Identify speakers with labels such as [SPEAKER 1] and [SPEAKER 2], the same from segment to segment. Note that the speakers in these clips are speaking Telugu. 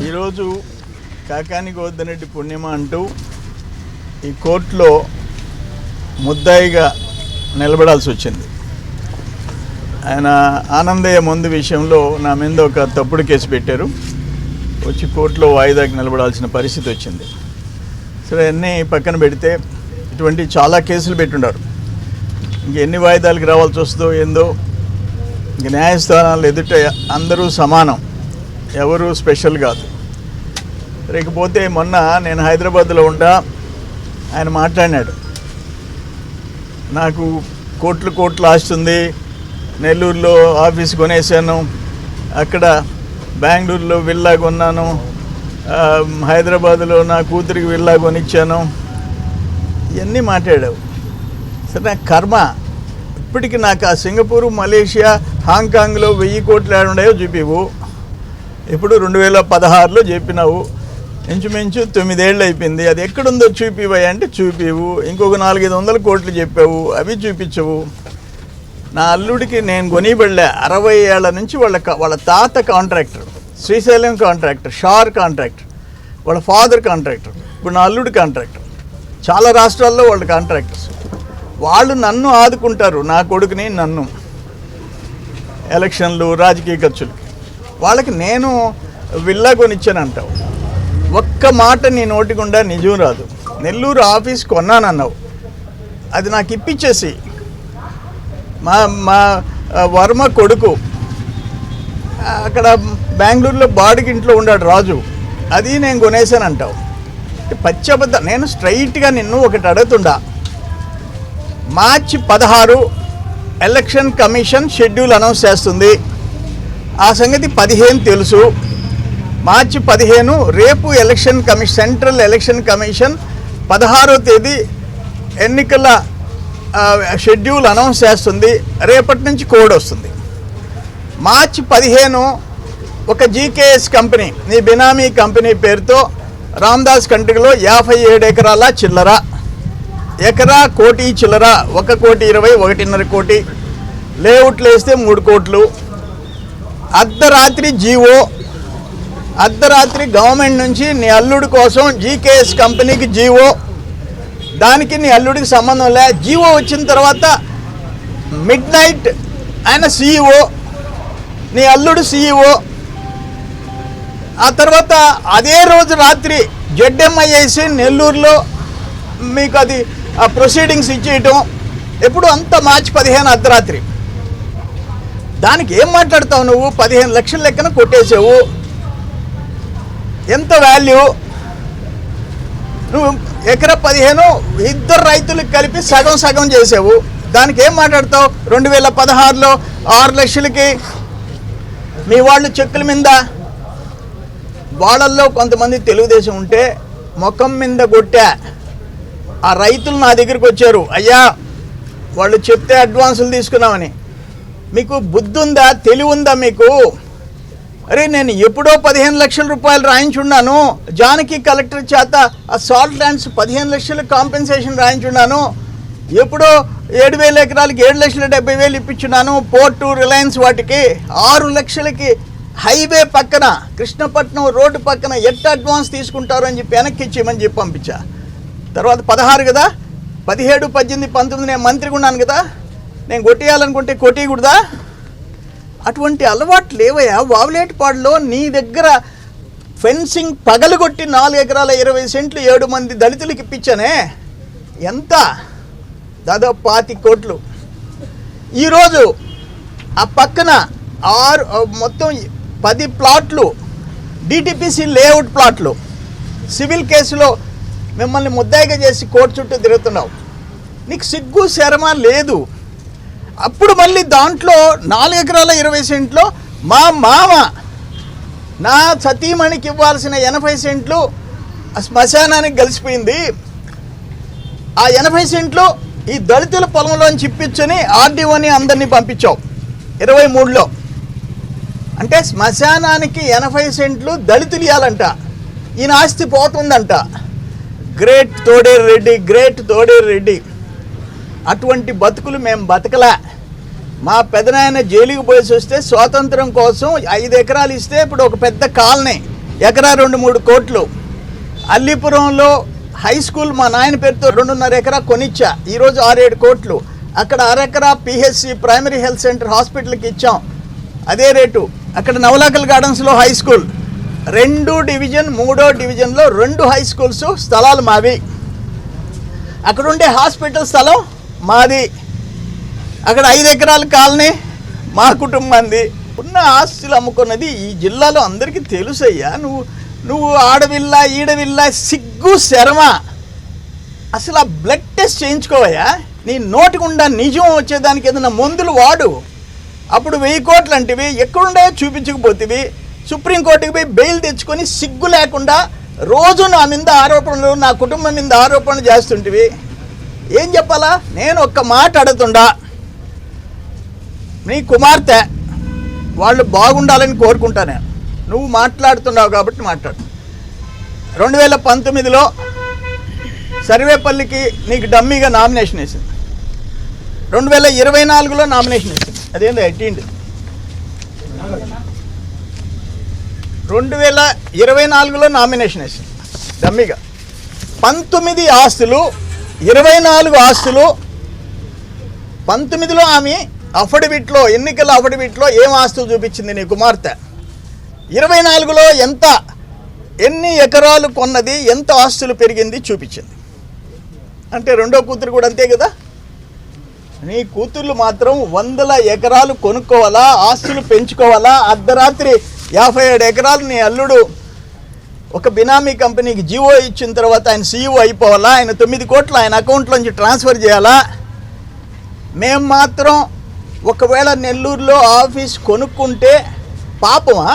[SPEAKER 1] ఈరోజు కాకాని గోవర్ధనరెడ్డి పుణ్యమ అంటూ ఈ కోర్టులో ముద్దాయిగా నిలబడాల్సి వచ్చింది. ఆయన ఆనందయ్య ముందు విషయంలో నా మీద ఒక తప్పుడు కేసు పెట్టారు. వచ్చి కోర్టులో వాయిదాకి నిలబడాల్సిన పరిస్థితి వచ్చింది. సరే అన్నీ పక్కన పెడితే ఇటువంటి చాలా కేసులు పెట్టుండారు. ఇంక ఎన్ని వాయిదాలకు రావాల్సి వస్తుందో ఏందో ఇంక న్యాయస్థానాలు ఎదుట అందరూ సమానం. ఎవరు స్పెషల్ కాదు. లేకపోతే మొన్న నేను హైదరాబాద్లో ఉండా ఆయన మాట్లాడినాడు. నాకు కోట్లు కోట్లు ఆస్తుంది నెల్లూరులో ఆఫీస్ కొనేసాను అక్కడ బెంగళూరులో విల్లా కొన్నాను హైదరాబాద్లో నా కూతురికి విల్లా కొనిచ్చాను. ఇవన్నీ మాట్లాడావు. సరే నాకు కర్మ. ఇప్పటికి నాకు ఆ సింగపూరు మలేషియా హాంకాంగ్లో వెయ్యి కోట్లు ఏడున్నాయో చూపివు ఇప్పుడు రెండు వేల పదహారులో చెప్పినావు. ఇంచుమించు తొమ్మిదేళ్ళు అయిపోయింది అది ఎక్కడుందో చూపివయ్యా అంటే చూపివు ఇంకొక నాలుగైదు వందల కోట్లు చెప్పావు. అవి చూపించవు. నా అల్లుడికి నేను కొనిబడలే. అరవై ఏళ్ళ నుంచి వాళ్ళ వాళ్ళ తాత contractor Srisailam contractor SHAR contractor వాళ్ళ ఫాదర్ కాంట్రాక్టర్ ఇప్పుడు నా అల్లుడి కాంట్రాక్టర్. చాలా రాష్ట్రాల్లో వాళ్ళ కాంట్రాక్టర్స్. వాళ్ళు నన్ను ఆదుకుంటారు. నా కొడుకుని నన్ను. ఎలక్షన్లు రాజకీయ ఖర్చులు వాళ్ళకి నేను విల్లా కొనిచ్చానంటావు ఒక్క మాట నీ నోటికుండా నిజం రాదు. నెల్లూరు ఆఫీస్ కొన్నానన్నావు. అది నాకు ఇప్పించేసి మా మా వర్మ కొడుకు. అక్కడ బెంగళూరులో బాడిగింట్లో ఉన్నాడు రాజు. అది నేను కొనేసాను అంటావు. పచ్చబద్ద నేను స్ట్రైట్గా నిన్ను ఒకటి అడుగుతుండా. మార్చి పదహారు ఎలక్షన్ కమిషన్ షెడ్యూల్ అనౌన్స్ చేస్తుంది. ఆ సంగతి పదిహేను తెలుసు. మార్చి పదిహేను రేపు election commission central election commission పదహారో తేదీ ఎన్నికల షెడ్యూల్ అనౌన్స్ చేస్తుంది. రేపటి నుంచి కోడ్ వస్తుంది. మార్చి పదిహేను ఒక జీకేఎస్ కంపెనీ నీ బినామీ కంపెనీ పేరుతో రామ్దాస్ కంట్రీలో యాభై ఏడు ఎకరాల చిల్లర. ఎకరా కోటి చిల్లర ఒక కోటి ఇరవై ఒకటిన్నర కోటి. లేఅవుట్లు వేస్తే మూడు కోట్లు. అర్ధరాత్రి జీవో అర్ధరాత్రి గవర్నమెంట్ నుంచి నీ అల్లుడి కోసం జీకేఎస్ కంపెనీకి జీవో. దానికి నీ అల్లుడికి సంబంధం లే. జీవో వచ్చిన తర్వాత మిడ్ నైట్ ఆయన సీఈఓ నీ అల్లుడు సీఈఓ. ఆ తర్వాత అదే రోజు రాత్రి జడ్ఎంఐఏసి నెల్లూరులో మీకు అది ప్రొసీడింగ్స్ ఇచ్చేయటం. ఎప్పుడు అంత మార్చి పదిహేను అర్ధరాత్రి. దానికి ఏం మాట్లాడతావు నువ్వు? పదిహేను లక్షల లెక్కన కొట్టేసావు ఎంత వాల్యూ నువ్వు ఎకరా పదిహేను ఇద్దరు రైతులకు కలిపి సగం సగం చేసావు. దానికి ఏం మాట్లాడతావు? రెండు వేల పదహారులో ఆరు లక్షలకి మీ వాళ్ళు చెక్కుల మీద వాళ్ళల్లో కొంతమంది తెలుగుదేశం ఉంటే ముఖం మీద కొట్టా. ఆ రైతులు నా దగ్గరికి వచ్చారు. అయ్యా వాళ్ళు చెప్తే అడ్వాన్సులు తీసుకున్నామని. మీకు బుద్ధి ఉందా తెలివి ఉందా మీకు? అరే నేను ఎప్పుడో పదిహేను లక్షల రూపాయలు రాయించున్నాను. జానకి కలెక్టర్ చేత ఆ సాల్ట్ ల్యాండ్స్ పదిహేను లక్షల కాంపెన్సేషన్ రాయించున్నాను. ఎప్పుడో ఏడు వేల ఎకరాలకి ఏడు లక్షల డెబ్బై వేలు ఇప్పించున్నాను పోర్టు రిలయన్స్ వాటికి. ఆరు లక్షలకి హైవే పక్కన కృష్ణపట్నం రోడ్డు పక్కన ఎట్ట అడ్వాన్స్ తీసుకుంటారు అని చెప్పి వెనక్కి ఇచ్చేయమని చెప్పి పంపించా. తర్వాత పదహారు కదా? పదిహేడు పద్దెనిమిది పంతొమ్మిది నేను మంత్రిగా ఉన్నాను కదా? నేను కొట్టేయాలనుకుంటే కొట్టేయకూడదా? అటువంటి అలవాట్లు లేవయ్యా. వావులేటిపాడులో నీ దగ్గర ఫెన్సింగ్ పగలగొట్టి నాలుగు ఎకరాల ఇరవై సెంట్లు ఏడు మంది దళితులకు ఇప్పించానే? ఎంత? దాదాపు పాతి కోట్లు. ఈరోజు ఆ పక్కన ఆరు మొత్తం పది ప్లాట్లు డిటిపిసి లేఅవుట్ ప్లాట్లు సివిల్ కేసులో మిమ్మల్ని ముద్దాయిగా చేసి కోర్టు చుట్టూ తిరుగుతున్నావు. నీకు సిగ్గు శరమ లేదు. అప్పుడు మళ్ళీ దాంట్లో నాలుగు ఎకరాల ఇరవై సెంట్లో మా మామ నా సతీమణికి ఇవ్వాల్సిన ఎనభై సెంట్లు ఆ శ్మశానానికి కలిసిపోయింది. ఆ ఎనభై సెంట్లు ఈ దళితుల పొలంలోని చిప్పించని ఆర్డీఓని అందరినీ పంపించావు ఇరవై మూడులో. అంటే శ్మశానానికి ఎనభై సెంట్లు దళితులు ఇవ్వాలంట ఈయన ఆస్తి పోతుందంట. Great Thoderu Reddy great Thoderu Reddy. అటువంటి బతుకులు మేము బతకలే. మా పెదనాయన జైలుకి పోయేసి వస్తే స్వాతంత్రం కోసం ఐదు ఎకరాలు ఇస్తే ఇప్పుడు ఒక పెద్ద కాలనీ ఎకరా రెండు మూడు కోట్లు. అల్లిపురంలో హై స్కూల్ మా నాయన పేరుతో రెండున్నర ఎకరా కొనిచ్చా. ఈరోజు ఆరేడు కోట్లు. అక్కడ అరెకరా పిహెచ్సి ప్రైమరీ హెల్త్ సెంటర్ హాస్పిటల్కి ఇచ్చాం. అదే రేటు. అక్కడ నవలాకల్ గార్డెన్స్లో హై స్కూల్. రెండు డివిజన్ మూడో డివిజన్లో రెండు హై స్కూల్స్ స్థలాలు మావి. అక్కడుండే హాస్పిటల్ స్థలం మాది అక్కడ ఐదు ఎకరాల కాలనీ మా కుటుంబంది. ఉన్న ఆస్తులు అమ్ముకున్నది ఈ జిల్లాలో అందరికీ తెలుసయ్యా. నువ్వు నువ్వు ఆడవిల్ల ఈడవిల్ల సిగ్గు శరమ. అసలు ఆ బ్లడ్ టెస్ట్ చేయించుకోవయ్యా. నీ నోటి గుండా నిజం వచ్చేదానికి ఏదైనా మందులు వాడు. అప్పుడు వెయ్యి కోట్లు అంటివి ఎక్కడుండే చూపించకపోతేవి. సుప్రీంకోర్టుకి పోయి బెయిల్ తెచ్చుకొని సిగ్గు లేకుండా రోజు నా మీద ఆరోపణలు నా కుటుంబం మీద ఆరోపణలు చేస్తుంటివి. ఏం చెప్పాలా? నేను ఒక్క మాట అడుగుతుండా. నీ కుమార్తె వాళ్ళు బాగుండాలని కోరుకుంటా నేను. నువ్వు మాట్లాడుతున్నావు కాబట్టి మాట్లాడు. రెండు వేల పంతొమ్మిదిలో సర్వేపల్లికి నీకు డమ్మీగా నామినేషన్ వేసింది. రెండు వేల ఇరవై నాలుగులో నామినేషన్ వేసింది. అదేంటి ఎట్టిండి రెండు వేల ఇరవై నాలుగులో నామినేషన్ వేసింది. డమ్మీగా. పంతొమ్మిది ఆస్తులు ఇరవై నాలుగు ఆస్తులు పంతొమ్మిదిలో ఆమె అఫిడవిట్లో ఎన్నికల అఫిడవిట్లో ఏం ఆస్తులు చూపించింది నీ కుమార్తె? ఇరవై నాలుగులో ఎంత ఎన్ని ఎకరాలు కొన్నది ఎంత ఆస్తులు పెరిగింది చూపించింది. అంటే రెండో కూతురు కూడా అంతే కదా? నీ కూతుర్లు మాత్రం వందల ఎకరాలు కొనుక్కోవాలా ఆస్తులు పెంచుకోవాలా అర్ధరాత్రి యాభై ఏడు ఎకరాలు నీ అల్లుడు ఒక బినామీ కంపెనీకి జియో ఇచ్చిన తర్వాత ఆయన సీఈఓ అయిపోవాలా? ఆయన తొమ్మిది కోట్లు ఆయన అకౌంట్లోంచి ట్రాన్స్ఫర్ చేయాలా? మేము మాత్రం ఒకవేళ నెల్లూరులో ఆఫీస్ కొనుక్కుంటే పాపమా?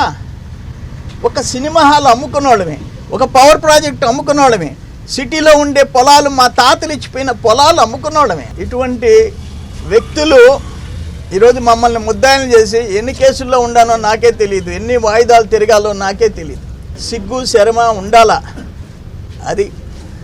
[SPEAKER 1] ఒక సినిమా హాల్ అమ్ముకున్నోళ్ళమే ఒక పవర్ ప్రాజెక్ట్ అమ్ముకున్నోళ్ళమే సిటీలో ఉండే పొలాలు మా తాతలు ఇచ్చిపోయిన పొలాలు అమ్ముకున్నోళ్ళమే. ఇటువంటి వ్యక్తులు ఈరోజు మమ్మల్ని ముద్దాయిలు చేసి ఎన్ని కేసుల్లో ఉండానో నాకే తెలియదు ఎన్ని వాయిదాలు తిరగాలో నాకే తెలియదు సిగ్గు శరమ ఉండాలా? అది